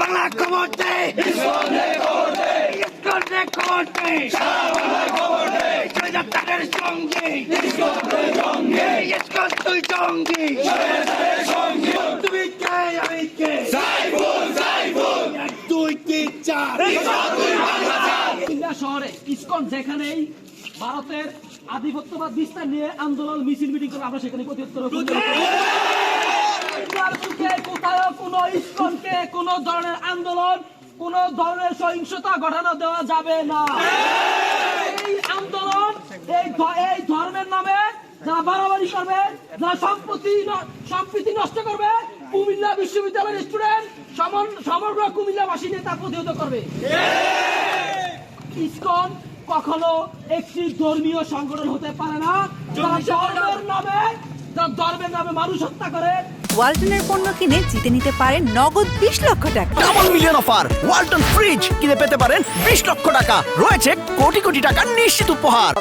বাংলা খবর দে ইসকনে খবর দে স্বৈরাচারের সঙ্গে তুই জঙ্গি। তুমি কে চার? শহরে যেখানেই ভারতের আধিপত্যবাদ বিস্তার নিয়ে আন্দোলন, মিছিল, মিটিং করে আমরা সেখানে প্রতিহত করব ইন্ডিয়ার বুকে কোথাও কোনো ইসকনকে কোনো ধরনের আন্দোলন কোন ধরনের সহিংসতা ঘটানো দেওয়া যাবে না। এই আন্দোলন এই এই ধর্মের নামে যারা বাড়াবাড়ি করবে যারা সম্পত্তি সম্প্রীতি নষ্ট করবে কুমিল্লা বিশ্ববিদ্যালয়ের স্টুডেন্ট সমগ্র কুমিল্লাবাসী নিয়ে তা প্রতিহত করবে। ইসকন কখনো একটি ধর্মীয় সংগঠন হতে পারে না ধর্মের নামে ধর্মের নামে মানুষ হত্যা করে ওয়ালটনের পণ্য কিনে জিতে নিতে পারেন নগদ বিশ লক্ষ টাকা। Double million offer Walton fridge কিনে পেতে পারেন বিশ লক্ষ টাকা। রয়েছে কোটি কোটি টাকার নিশ্চিত উপহার।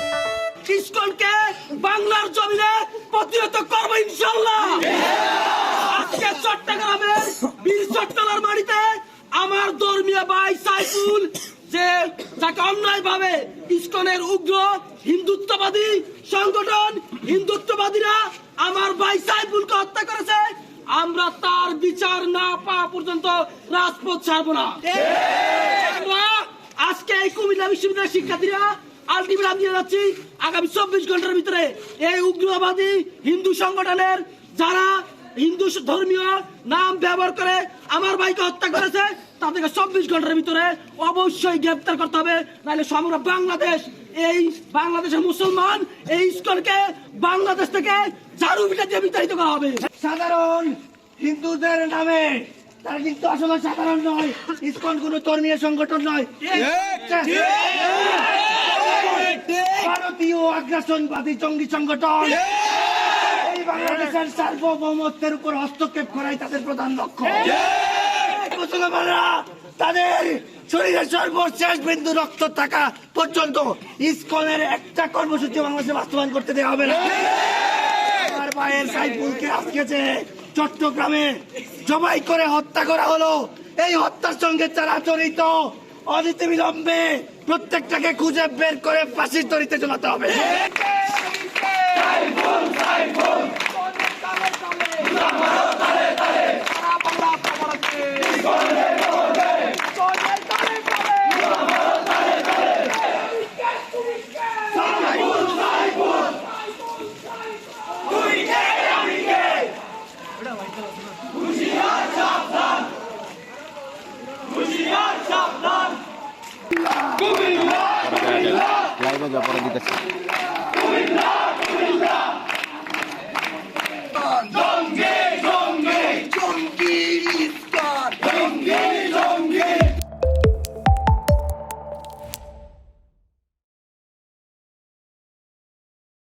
ইসকনকে বাংলার জমিনে প্রতিহত করব ইনশাল্লাহ আজকে চট্টগ্রামের বীর চট্টলার মাটিতে আমার ধর্মীয় ভাই সাইফুল যে যাকে অন্যায় ভাবে ইসকনের উগ্র হিন্দুত্ববাদী সংগঠন হিন্দুত্ববাদীরা আমার ভাই সাইফুলকে হত্যা করেছে আমরা তার বিচার না পাওয়া পর্যন্ত রাজপথ ছাড়বো না। আজকে এই কুমিল্লা বিশ্ববিদ্যালয়ের শিক্ষার্থীরা যাচ্ছি, আগামী চব্বিশ ঘণ্টার ভিতরে এই উগ্রবাদী হিন্দু সংগঠনের যারা হিন্দু ধর্মীয় নাম ব্যবহার করে আমার ভাইকে হত্যা করেছে, তাদেরকে চব্বিশ ঘণ্টার ভিতরে অবশ্যই গ্রেপ্তার করতে হবে, নাহলে সমগ্র বাংলাদেশ, এই বাংলাদেশের মুসলমান, এই ইস্কনকে বাংলাদেশ থেকে ঝাড়ু পিঠা দিয়ে বিতাড়িত করা হবে। সাধারণ হিন্দুদের নামে তারা কিন্তু আসলে সাধারণ নয় ইসকন কোন ধর্মীয় সংগঠন নয়। ভারতীয় আগ্রাসনবাদী জঙ্গি সংগঠন। এই বাংলাদেশের সার্বভৌমত্বের উপর হস্তক্ষেপ করাই তাদের প্রধান লক্ষ্য। মুসলমানরা তাদের শরীরের সর্বশেষ বিন্দু রক্ত থাকা পর্যন্ত ইসকনের একটা কর্মসূচি বাংলাদেশে বাস্তবায়ন করতে দেওয়া হবে না। ভাইয়ের সাইফুলকে আজকেছে চট্টগ্রামে জবাই করে হত্যা করা হলো, এই হত্যার সঙ্গে যারা জড়িত অনীতি বিলম্বে প্রত্যেকটাকে খুঁজে বের করে ফাঁসির তরিতে চলাতে হবে। লাইভে যা পরে দিতেছে।